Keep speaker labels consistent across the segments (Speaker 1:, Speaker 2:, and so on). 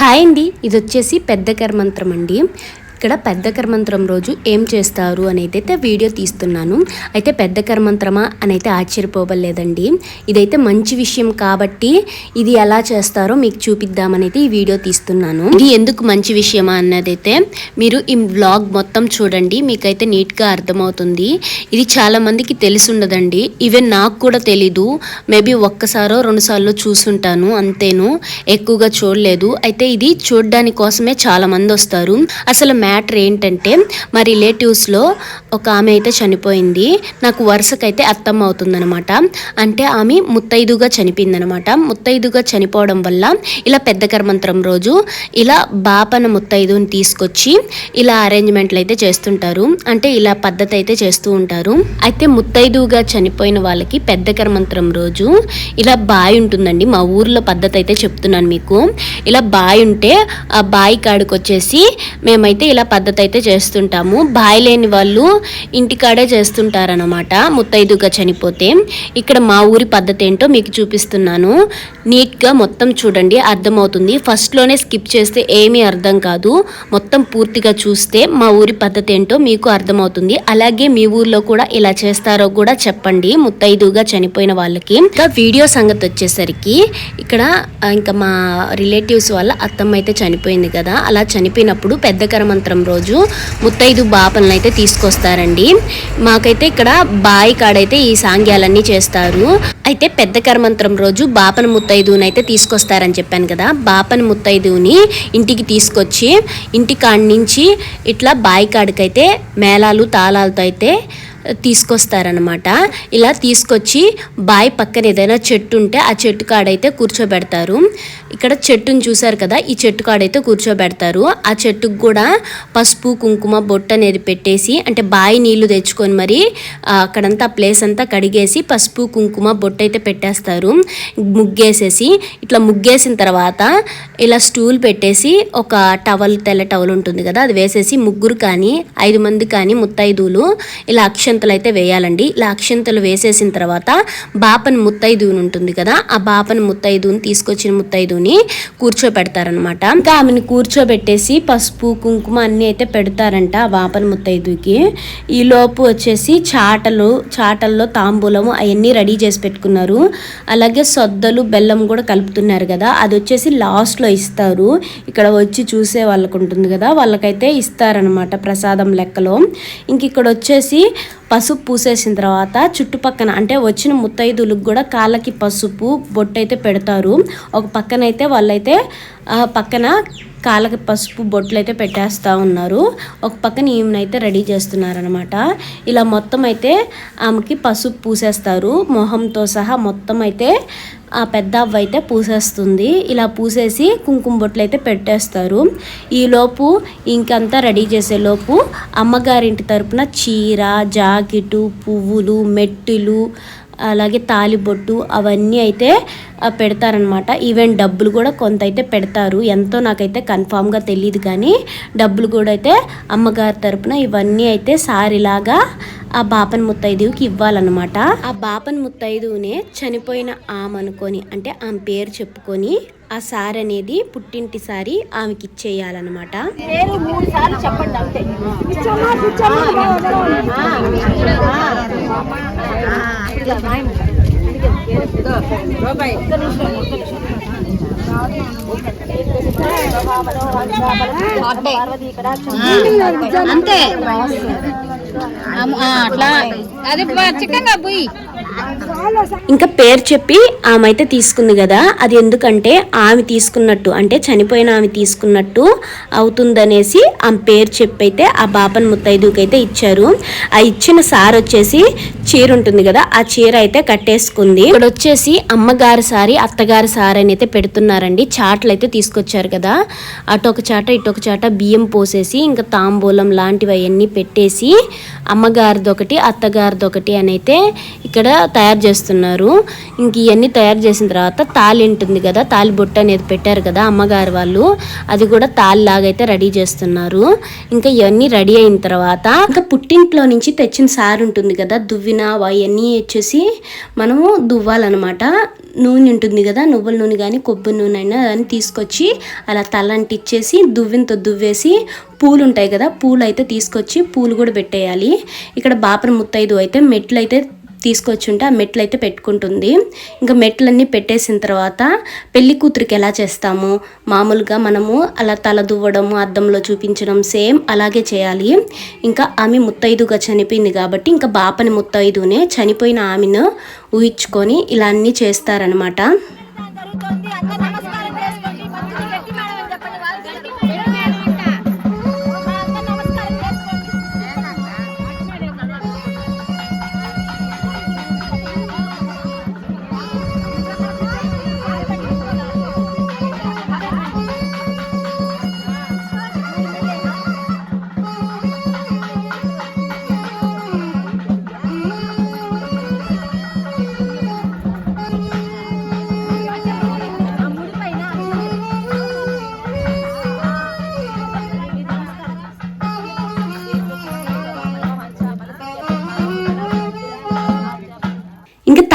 Speaker 1: Hi అండి. ఇది వచ్చేసి పెద్ద కర్మంత్రం అండి. ఇక్కడ పెద్ద కర్మంత్రం రోజు ఏం చేస్తారు అనేది అయితే వీడియో తీస్తున్నాను. అయితే పెద్ద కర్మంత్రమా అని అయితే ఆశ్చర్యపోవలేదండి. ఇదైతే మంచి విషయం కాబట్టి ఇది ఎలా చేస్తారో మీకు చూపిద్దామనైతే ఈ వీడియో తీస్తున్నాను. ఇది ఎందుకు మంచి విషయమా అన్నదైతే మీరు ఈ వ్లాగ్ మొత్తం చూడండి మీకైతే నీట్గా అర్థమవుతుంది. ఇది చాలా మందికి తెలిసి ఉండదండి ఈవెన్ నాకు కూడా తెలీదు. మేబీ ఒక్కసారో రెండుసార్లు చూసుంటాను అంతేను. ఎక్కువగా చూడలేదు. అయితే ఇది చూడడానికి కోసమే చాలా మంది వస్తారు అసలు మ్యాటర్ ఏంటంటే మా రిలేటివ్స్లో ఒక ఆమె అయితే చనిపోయింది. నాకు వరుసకైతే అత్తమ్మ అవుతుందనమాట అంటే ఆమె ముత్తైదుగా చనిపోయిందనమాట ముత్తైదుగా చనిపోవడం వల్ల ఇలా పెద్ద కర్మంతరం రోజు ఇలా బాపన ముత్తైదుని తీసుకొచ్చి ఇలా అరేంజ్మెంట్లు అయితే చేస్తుంటారు. అంటే ఇలా పద్ధతి అయితే చేస్తూ ఉంటారు. అయితే ముత్తైదుగా చనిపోయిన వాళ్ళకి పెద్ద కర్మంతరం రోజు ఇలా బావి ఉంటుందండి. మా ఊర్లో పద్ధతి అయితే చెప్తున్నాను మీకు. ఇలా బావి ఉంటే ఆ బావి కాడికి వచ్చేసి మేమైతే ఇలా పద్ధతి అయితే చేస్తుంటాము. బాయ్ లేని వాళ్ళు ఇంటికాడే చేస్తుంటారనమాట ముత్తైదుగా చనిపోతే. ఇక్కడ మా ఊరి పద్ధతి ఏంటో మీకు చూపిస్తున్నాను. నీట్గా మొత్తం చూడండి అర్థమవుతుంది. ఫస్ట్లోనే స్కిప్ చేస్తే ఏమీ అర్థం కాదు. మొత్తం పూర్తిగా చూస్తే మా ఊరి పద్ధతి ఏంటో మీకు అర్థమవుతుంది. అలాగే మీ ఊర్లో కూడా ఇలా చేస్తారో కూడా చెప్పండి ముత్తైదుగా చనిపోయిన వాళ్ళకి. ఇంకా వీడియో సంగతి వచ్చేసరికి ఇక్కడ ఇంకా మా రిలేటివ్స్ వాళ్ళ అత్తమ్మ అయితే చనిపోయింది కదా. అలా చనిపోయినప్పుడు పెద్ద కరమంత్రం రోజు ముత్తైదు బాపలను అయితే తీసుకొస్తారండి. మాకైతే ఇక్కడ బాయి కాడైతే ఈ సాంగ్యాలన్నీ చేస్తారు. అయితే పెద్ద కర్మంత్రం రోజు బాపన ముత్తైదుని అయితే తీసుకొస్తారని చెప్పాను కదా. బాపన ముత్తైదుని ఇంటికి తీసుకొచ్చి ఇంటి కాడి నుంచి ఇట్లా బాయి కాడికైతే మేళాలు తాళాలతో అయితే తీసుకొస్తారనమాట ఇలా తీసుకొచ్చి బావి పక్కన ఏదైనా చెట్టు ఉంటే ఆ చెట్టు కాడైతే కూర్చోబెడతారు. ఇక్కడ చెట్టుని చూసారు కదా ఈ చెట్టు కాడైతే కూర్చోబెడతారు. ఆ చెట్టుకు కూడా పసుపు కుంకుమ బొట్ట అనేది పెట్టేసి అంటే బావి నీళ్ళు తెచ్చుకొని మరి ఆ, అక్కడంతా ప్లేస్ అంతా కడిగేసి పసుపు కుంకుమ బొట్ట అయితే పెట్టేస్తారు. ముగ్గేసేసి ఇట్లా ముగ్గేసిన తర్వాత ఇలా స్టూల్ పెట్టేసి ఒక టవల్ తెల్ల టవల్ ఉంటుంది కదా అది వేసేసి ముగ్గురు కానీ ఐదు మంది కానీ ముత్తైదువులు ఇలా అక్షంతలు అయితే వేయాలండి. ఇలా అక్షంతలు వేసేసిన తర్వాత బాపన్ ముత్తైదువుని ఉంటుంది కదా ఆ బాపన్ ముత్తైదువుని తీసుకొచ్చిన ముత్తైదువుని కూర్చోబెడతారనమాట ఇంకా ఆమెను కూర్చోబెట్టేసి పసుపు కుంకుమ అన్నీ అయితే పెడతారంట ఆ బాపన్ ముత్తైదుకి ఈ లోపు వచ్చేసి చాటలు చాటల్లో తాంబూలము అవన్నీ రెడీ చేసి పెట్టుకున్నారు. అలాగే సొద్దలు బెల్లం కూడా కలుపుతున్నారు కదా అది వచ్చేసి లాస్ట్లో ఇస్తారు. ఇక్కడ వచ్చి చూసే వాళ్ళకు ఉంటుంది కదా వాళ్ళకైతే ఇస్తారనమాట ప్రసాదం లెక్కలో. ఇంక ఇక్కడ వచ్చేసి పసుపు పూసేసిన తర్వాత చుట్టుపక్కన అంటే వచ్చిన ముత్తైదులకు కూడా కాళ్ళకి పసుపు బొట్టు అయితే పెడతారు. ఒక పక్కన అయితే వాళ్ళైతే పక్కన కాళ్ళకి పసుపు బొట్లు అయితే పెట్టేస్తూ ఉన్నారు. ఒక పక్కన ఈమెనైతే రెడీ చేస్తున్నారనమాట ఇలా మొత్తం అయితే ఆమెకి పసుపు పూసేస్తారు. మొహంతో సహా మొత్తం అయితే ఆ పెద్ద అవ్వ అయితే పూసేస్తుంది. ఇలా పూసేసి కుంకుమ బొట్లు అయితే పెట్టేస్తారు. ఈలోపు ఇంకంతా రెడీ చేసేలోపు అమ్మగారింటి తరపున చీర జాకెటు పువ్వులు మెట్టులు అలాగే తాలిబొట్టు అవన్నీ అయితే పెడతారనమాట ఈవెన్ డబ్బులు కూడా కొంత అయితే పెడతారు. ఎంతో నాకైతే కన్ఫామ్గా తెలియదు కానీ డబ్బులు కూడా అయితే అమ్మగారి తరపున ఇవన్నీ అయితే సారిలాగా ఆ బాపన్ ముత్తైదువుకి ఇవ్వాలన్నమాట ఆ బాపన్ ముత్తైదువునే చనిపోయిన ఆమె అనుకొని అంటే ఆమె పేరు చెప్పుకొని ఆ సారి అనేది పుట్టింటి సారి ఆమెకి ఇచ్చేయాలన్నమాట
Speaker 2: పేరు మూడు సార్లు చెప్పండి అంతే.
Speaker 3: అట్లా. అది చిక్కగా పోయి
Speaker 1: ఇంకా పేరు చెప్పి ఆమె అయితే తీసుకుంది కదా. అది ఎందుకంటే ఆమె తీసుకున్నట్టు అంటే చనిపోయిన ఆమె తీసుకున్నట్టు అవుతుందనేసి ఆమె పేరు చెప్పి అయితే ఆ బాపన్ ముత్తైదుకి అయితే ఇచ్చారు. ఆ ఇచ్చిన సార్ వచ్చేసి చీర ఉంటుంది కదా ఆ చీర అయితే కట్టేసుకుంది. ఇక్కడ వచ్చేసి అమ్మగారి సారి అత్తగారి సారి అని అయితే పెడుతున్నారండి. చాట్లు అయితే తీసుకొచ్చారు కదా. అటు ఒక చాట ఇటు ఒక చాట బియ్యం పోసేసి ఇంకా తాంబూలం లాంటివి అవన్నీ పెట్టేసి అమ్మగారిది ఒకటి అత్తగారిది ఒకటి అని అయితే ఇక్కడ తయారు చేస్తున్నారు. ఇంక ఇవన్నీ తయారు చేసిన తర్వాత తాలి ఉంటుంది కదా తాలి బొట్టు అనేది పెట్టారు కదా అమ్మగారు వాళ్ళు అది కూడా తాలి లాగైతే రెడీ చేస్తున్నారు. ఇంకా ఇవన్నీ రెడీ అయిన తర్వాత ఇంకా పుట్టింట్లో నుంచి తెచ్చిన సారు ఉంటుంది కదా దువ్విన అవన్నీ వచ్చేసి మనము దువ్వాలన్నమాట. నూనె ఉంటుంది కదా నువ్వుల నూనె కానీ కొబ్బరి నూనె అయినా అని తీసుకొచ్చి అలా తలంటిచ్చేసి దువ్వినతో దువ్వేసి పూలు ఉంటాయి కదా పూలు అయితే తీసుకొచ్చి పూలు కూడా పెట్టేయాలి. ఇక్కడ బాపర ముత్తైదు అయితే మెట్లు అయితే తీసుకొచ్చి ఉంటే ఆ మెట్లు అయితే పెట్టుకుంటుంది ఇంకా మెట్లన్నీ పెట్టేసిన తర్వాత పెళ్ళి కూతురికి ఎలా చేస్తాము మామూలుగా మనము అలా తల దువ్వడము అద్దంలో చూపించడం సేమ్ అలాగే చేయాలి ఇంకా ఆమె ముత్తైదుగా చనిపోయింది కాబట్టి ఇంకా బాపని ముత్తైదునే చనిపోయిన ఆమెను ఊహించుకొని ఇలా అన్నీ చేస్తారనమాట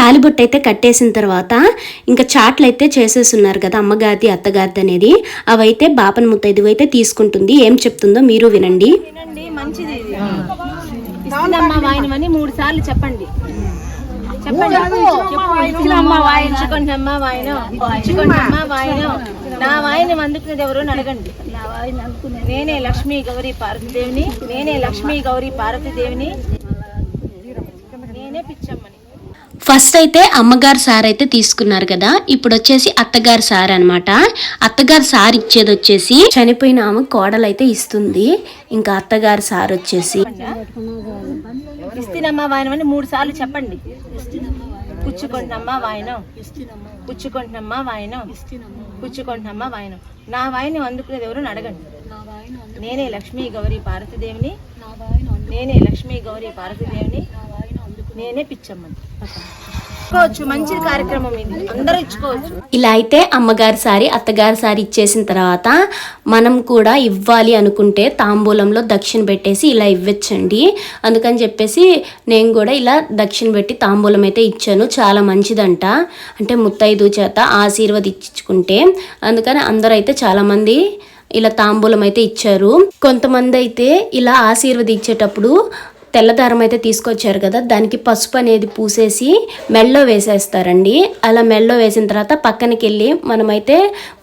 Speaker 1: తాలిబొట్టు అయితే కట్టేసిన తర్వాత ఇంకా చాట్లు అయితే చేసేస్తున్నారు కదా అమ్మగారిది అత్తగారిది అనేది. అవైతే బాపన ముత్తైదు అయితే తీసుకుంటుంది. ఏం చెప్తుందో మీరు వినండి.
Speaker 2: మంచిది వాయినమని మూడు సార్లు చెప్పండి. చెప్పండి. వాయనం. వాయనం. నా వాయిని అందుకునేది ఎవరు అడగండి. నేనే లక్ష్మీ గౌరీ పార్వతీదేవిని. నేనే లక్ష్మీ గౌరీ పార్వతీదేవిని. నేనే పిచ్చమ్మని
Speaker 1: ఫస్ట్ అయితే అమ్మగారు సార్ అయితే తీసుకున్నారు కదా. ఇప్పుడు వచ్చేసి అత్తగారు సార్ అనమాట అత్తగారు సార్ ఇచ్చేది వచ్చేసి చనిపోయిన ఆమె కోడలు అయితే ఇస్తుంది. ఇంకా అత్తగారు సార్ వచ్చేసి
Speaker 2: ఇస్తున్నమ్మా వాయనం మూడు సార్లు చెప్పండి. పుచ్చుకుంటున్నమ్మా వాయనం. పుచ్చుకుంటున్నమ్మా వాయనం. పుచ్చుకుంటున్నమ్మా వాయనం. నా వాయిని అందుకునేది ఎవరు అడగండి. నేనే లక్ష్మీ గౌరీ పార్వతీదేవిని. నేనే లక్ష్మీ గౌరీ పార్వతీదేవిని. నేనే పిచ్చమ్మని ఇచ్చుకోవచ్చు మంచి కార్యక్రమం ఇది. అందరూ ఇచ్చుకోవచ్చు.
Speaker 1: ఇలా అయితే అమ్మగారి సారి అత్తగారి సారి ఇచ్చేసిన తర్వాత మనం కూడా ఇవ్వాలి అనుకుంటే తాంబూలంలో దక్షిణ పెట్టేసి ఇలా ఇవ్వచ్చండి. అందుకని చెప్పేసి నేను కూడా ఇలా దక్షిణ పెట్టి తాంబూలం అయితే ఇచ్చాను. చాలా మంచిదంట. అంటే ముత్తైదు చేత ఆశీర్వదించుకుంటే అందుకని అందరూ అయితే చాలామంది ఇలా తాంబూలం అయితే ఇచ్చారు. కొంతమంది అయితే ఇలా ఆశీర్వదించేటప్పుడు తెల్లదారం అయితే తీసుకొచ్చారు కదా దానికి పసుపు అనేది పూసేసి మెల్లో వేసేస్తారండి. అలా మెల్లో వేసిన తర్వాత పక్కనకి వెళ్ళి మనమైతే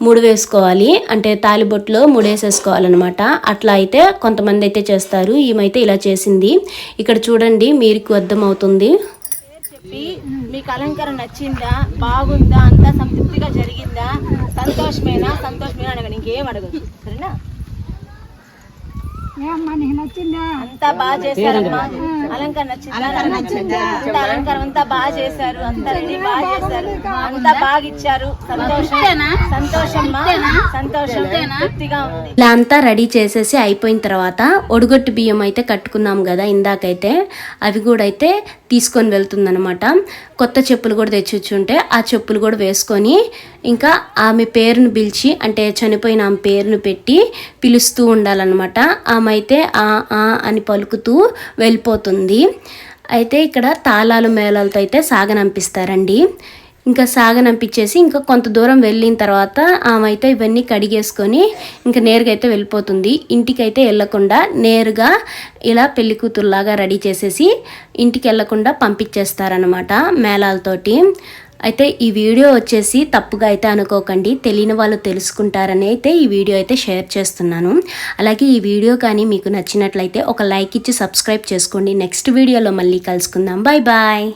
Speaker 1: ముడి వేసుకోవాలి. అంటే తాలిబొట్లో ముడేసేసుకోవాలన్నమాట అట్లా అయితే కొంతమంది అయితే చేస్తారు. ఈమెయితే ఇలా చేసింది. ఇక్కడ చూడండి మీకు అర్థమవుతుంది.
Speaker 2: చెప్పి మీకు అలంకరణ నచ్చిందా? బాగుందా? అంతా సంతృప్తిగా జరిగిందా? సంతోషమేనా? సంతోషమేనా? అడగండి ఇంకేం అడగదు సరేనా? అంతా బాగా చేశారమ్మా అలంకరణ నచ్చిందా? అంతా అలంకారం అంతా బాగా చేశారు. బాగా చేశారు. అంతా బాగా ఇచ్చారు. సంతోషం. సంతోషమ్మా సంతోషం తృప్తిగా ఉంది.
Speaker 1: ఇలా అంతా రెడీ చేసేసి అయిపోయిన తర్వాత ఒడిగొట్టు బియ్యం అయితే కట్టుకున్నాం కదా ఇందాకైతే. అవి కూడా అయితే తీసుకొని వెళ్తుందనమాట కొత్త చెప్పులు కూడా తెచ్చిచ్చుంటే ఆ చెప్పులు కూడా వేసుకొని ఇంకా ఆమె పేరును పిలిచి అంటే చనిపోయిన ఆమె పేరును పెట్టి పిలుస్తూ ఉండాలన్నమాట. ఆమె అయితే ఆ ఆ అని పలుకుతూ వెళ్ళిపోతుంది. అయితే ఇక్కడ తాళాలు మేళాలతో అయితే సాగనంపిస్తారండి. ఇంకా సాగనంపించేసి ఇంకా కొంత దూరం వెళ్ళిన తర్వాత ఆమె అయితే ఇవన్నీ కడిగేసుకొని ఇంకా నేరుగా అయితే వెళ్ళిపోతుంది. ఇంటికి అయితే వెళ్ళకుండా నేరుగా ఇలా పెళ్ళి కూతురులాగా రెడీ చేసేసి ఇంటికి వెళ్ళకుండా పంపించేస్తారనమాట మేళాలతోటి. అయితే ఈ వీడియో వచ్చేసి తప్పుగా అయితే అనుకోకండి. తెలియని వాళ్ళు తెలుసుకుంటారని అయితే ఈ వీడియో అయితే షేర్ చేస్తున్నాను. అలాగే ఈ వీడియో కానీ మీకు నచ్చినట్లయితే ఒక లైక్ ఇచ్చి సబ్స్క్రైబ్ చేసుకోండి. నెక్స్ట్ వీడియోలో మళ్ళీ కలుసుకుందాం. Bye bye.